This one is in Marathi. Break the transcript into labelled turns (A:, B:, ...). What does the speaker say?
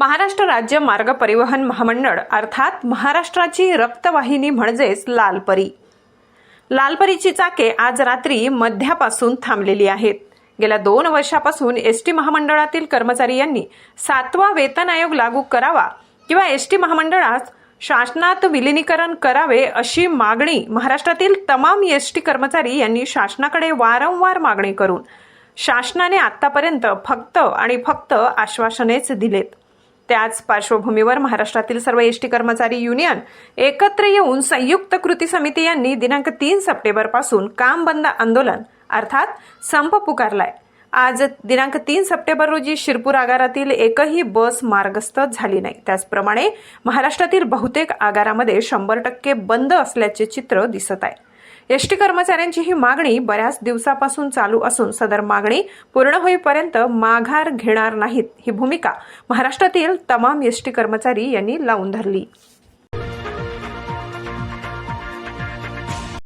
A: महाराष्ट्र राज्य मार्ग परिवहन महामंडळ अर्थात महाराष्ट्राची रक्तवाहिनी म्हणजेच लालपरी. लालपरीची चाके आज रात्री मध्यापासून थांबलेली आहेत. गेल्या दोन वर्षापासून एस टी महामंडळातील कर्मचारी यांनी सातवा वेतन आयोग लागू करावा किंवा एस टी महामंडळात शासनात विलिनीकरण करावे अशी मागणी महाराष्ट्रातील तमाम एस टी कर्मचारी यांनी शासनाकडे वारंवार मागणी करून शासनाने आतापर्यंत फक्त आणि फक्त आश्वासनेच दिलेत. त्याच पार्श्वभूमीवर महाराष्ट्रातील सर्व एसटी कर्मचारी युनियन एकत्र येऊन संयुक्त कृती समिती यांनी दिनांक तीन सप्टेंबरपासून काम बंद आंदोलन अर्थात संप पुकारलाय. आज दिनांक तीन सप्टेंबर रोजी शिरपूर आगारातील एकही बस मार्गस्थ झाली नाही. त्याचप्रमाणे महाराष्ट्रातील बहुतेक आगारामध्ये शंभर टक्के बंद असल्याचे चित्र दिसत आहे. एसटी कर्मचाऱ्यांची ही मागणी बऱ्याच दिवसापासून चालू असून सदर मागणी पूर्ण होईपर्यंत माघार घेणार नाहीत ही भूमिका महाराष्ट्रातील तमाम एसटी कर्मचारी यांनी लावून धरली.